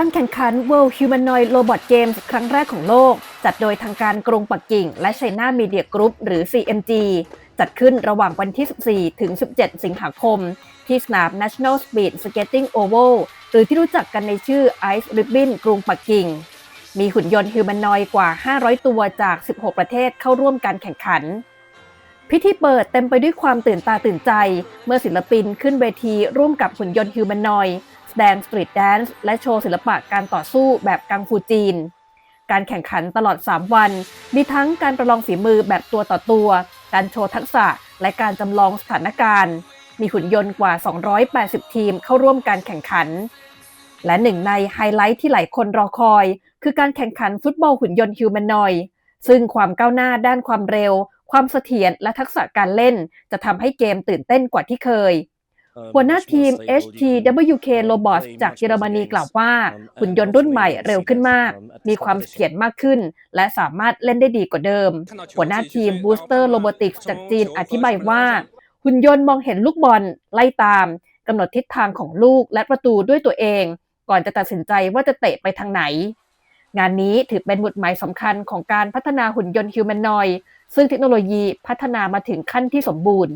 การแข่งขัน World Humanoid Robot Games ครั้งแรกของโลก จัดโดยทางการกรุงปักกิ่ง และ China Media Group หรือ CMG จัดขึ้นระหว่างวันที่ 14 ถึง 17 สิงหาคม ที่สนาม National Speed Skating Oval หรือที่รู้จักกันในชื่อ Ice Ribbon กรุงปักกิ่ง มีหุ่นยนต์ฮิวแมนนอยกว่า 500 ตัวจาก 16 ประเทศเข้าร่วมการแข่งขัน พิธีเปิดเต็มไปด้วยความตื่นตาตื่นใจ เมื่อศิลปินขึ้นเวทีร่วมกับหุ่นยนต์ฮิวแมนนอย แดงสตรีทแดนซ์และโชว์ศิลปะการต่อสู้แบบกังฟูจีน การแข่งขันตลอด 3 วัน มีทั้งการประลองฝีมือแบบตัวต่อตัว การโชว์ทักษะและการจำลองสถานการณ์ มีหุ่นยนต์กว่า 280 ทีมเข้าร่วมการแข่งขัน และหนึ่งในไฮไลท์ที่หลายคนรอคอย คือการแข่งขันฟุตบอลหุ่นยนต์ฮิวแมนนอยซึ่งความก้าวหน้าด้านความเร็ว ความเสถียรและทักษะการเล่น จะทำให้เกมตื่นเต้นกว่าที่เคย หัวหน้าทีม HTWK Robots จากเยอรมนีกล่าวว่า หุ่นยนต์รุ่นใหม่เร็วขึ้นมาก มีความเสถียรมากขึ้น และสามารถเล่นได้ดีกว่าเดิม หัวหน้าทีม Booster Robotics จากจีนอธิบายว่า หุ่นยนต์มองเห็นลูกบอลไล่ตามกำหนดทิศทางของลูกและประตูด้วยตัวเอง ก่อนจะตัดสินใจว่าจะเตะไปทางไหน งานนี้ถือเป็นบทหมายสำคัญของการพัฒนาหุ่นยนต์ฮิวแมนนอยซึ่งเทคโนโลยีพัฒนามาถึงขั้นที่สมบูรณ์